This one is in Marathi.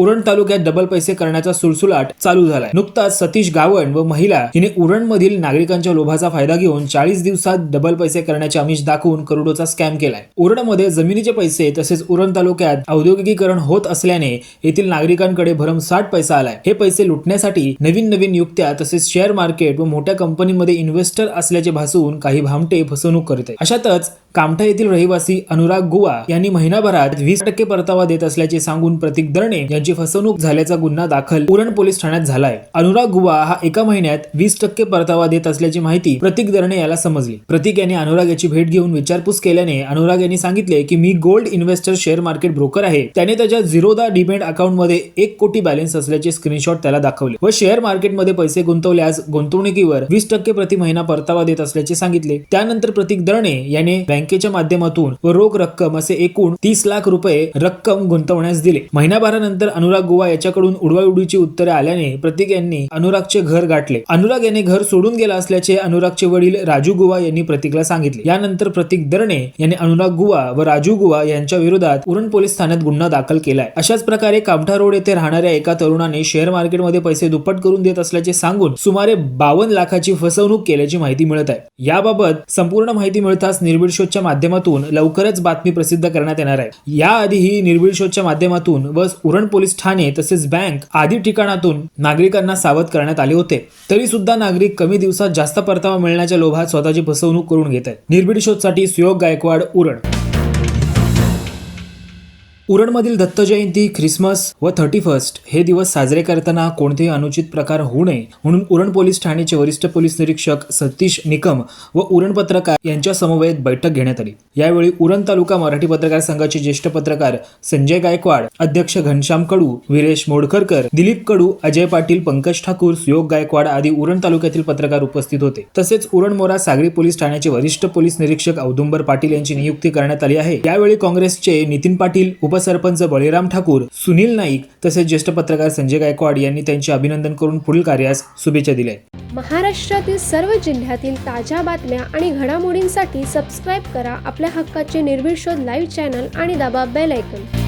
उरण तालुक्यात डबल पैसे करण्याचा सुळसुलाट चालू झालाय. नुकताच सतीश गावण व महिला हिने उरण मधील नागरिकांच्या लोभाचा फायदा घेऊन चाळीस दिवसात डबल पैसे करण्याचे आमिष दाखवून करोडोचा स्कॅम केलाय. उरणमध्ये जमिनीचे पैसे तसेच उरण तालुक्यात औद्योगिकीकरण होत असल्याने येथील नागरिकांकडे भरमसाठ पैसा आलाय. हे पैसे लुटण्यासाठी नवीन नवीन युक्त्या तसेच शेअर मार्केट व मोठ्या कंपनीमध्ये इन्व्हेस्टर असल्याचे भासवून काही भामटे फसवणूक करते. अशातच कामठा येथील रहिवासी अनुराग गुवा यांनी महिनाभरात वीस टक्के परतावा देत असल्याचे सांगून प्रतीक दरणे यांची फसवणूक झाल्याचा गुन्हा दाखल उरण पोलीस ठाण्यात झालाय. अनुराग गुवा हा एका महिन्यात वीस टक्के परतावा देत असल्याची माहिती प्रतीक दरणे याला समजली. प्रतीक यांनी अनुराग याची भेट घेऊन विचारपूस केल्याने अनुराग यांनी सांगितले की मी gold investor share market broker आहे. त्याने त्याच्या झिरोदा डिमेट अकाउंटमध्ये एक कोटी बॅलन्स असल्याचे स्क्रीनशॉट त्याला दाखवले. व शेअर मार्केटमध्ये पैसे गुंतवल्यास गुंतवणुकीवर वीस टक्के प्रति महिना परतावा देत असल्याचे सांगितले. त्यानंतर प्रतीक दरणे याने बँकेच्या माध्यमातून व रोख रक्कम असे एकूण तीस लाख रुपये रक्कम गुंतवण्यास दिले. महिनाभरानंतर अनुराग गोवा याच्याकडून उडवाउडीची उत्तरे आल्याने प्रतीक यांनी अनुरागचे घर गाठले. अनुराग याने घर सोडून गेला असल्याचे अनुरागचे वडील राजू गुवा यांनी प्रतीकला सांगितले. यानंतर प्रतीक दरणे यांनी अनुराग गुवा व राजू गुवा यांच्या विरोधात उरण पोलीस ठाण्यात गुन्हा दाखल केलाय. अशाच प्रकारे कामठा रोड येथे राहणाऱ्या एका तरुणाने शेअर मार्केटमध्ये पैसे दुप्पट करून देत असल्याचे सांगून सुमारे बावन्न लाखाची फसवणूक केल्याची माहिती मिळत आहे. याबाबत संपूर्ण माहिती मिळताच निर्भीड शोच्या माध्यमातून लवकरच बातमी प्रसिद्ध करण्यात येणार आहे. याआधीही निर्भीड शोधच्या माध्यमातून व उरण पोलीस ठाणे तसेच बँक आदी ठिकाणातून नागरिकांना सावध करण्यात आले होते. तरी सुद्धा नागरिक कमी दिवसात जास्त परतावा मिळण्याच्या लोभात स्वतःची फसवणूक करून घेत आहेत. निर्भीड शोधसाठी सुयोग गायकवाड उरण उरणमधील दत्त जयंती ख्रिसमस व थर्टी फर्स्ट हे दिवस साजरे करताना कोणतेही अनुचित प्रकार होऊ नये म्हणून उरण पोलीस ठाण्याचे वरिष्ठ पोलीस निरीक्षक सतीश निकम व उरण पत्रकार यांच्या समवेत बैठक घेण्यात आली. यावेळी उरण तालुका मराठी पत्रकार संघाचे ज्येष्ठ पत्रकार संजय गायकवाड अध्यक्ष घनश्याम कडू विरेश मोडकरकर दिलीप कडू अजय पाटील पंकज ठाकूर सुयोग गायकवाड आदी उरण तालुक्यातील पत्रकार उपस्थित होते. तसेच उरण मोरा सागरी पोलीस ठाण्याचे वरिष्ठ पोलीस निरीक्षक औदुंबर पाटील यांची नियुक्ती करण्यात आली आहे. यावेळी काँग्रेसचे नितीन पाटील उपसरपंच बळीराम ठाकूर सुनील नाईक तसेच ज्येष्ठ पत्रकार संजय गायकवाड यांनी त्यांचे अभिनंदन करून पुढील कार्यास शुभेच्छा दिल्या महाराष्ट्रातील सर्व जिल्ह्यातील ताज्या बातम्या आणि घडामोडींसाठी सबस्क्राईब करा आपल्या हक्काचे निर्भीड शोध लाईव्ह चॅनल आणि दाबा बेल ऐकन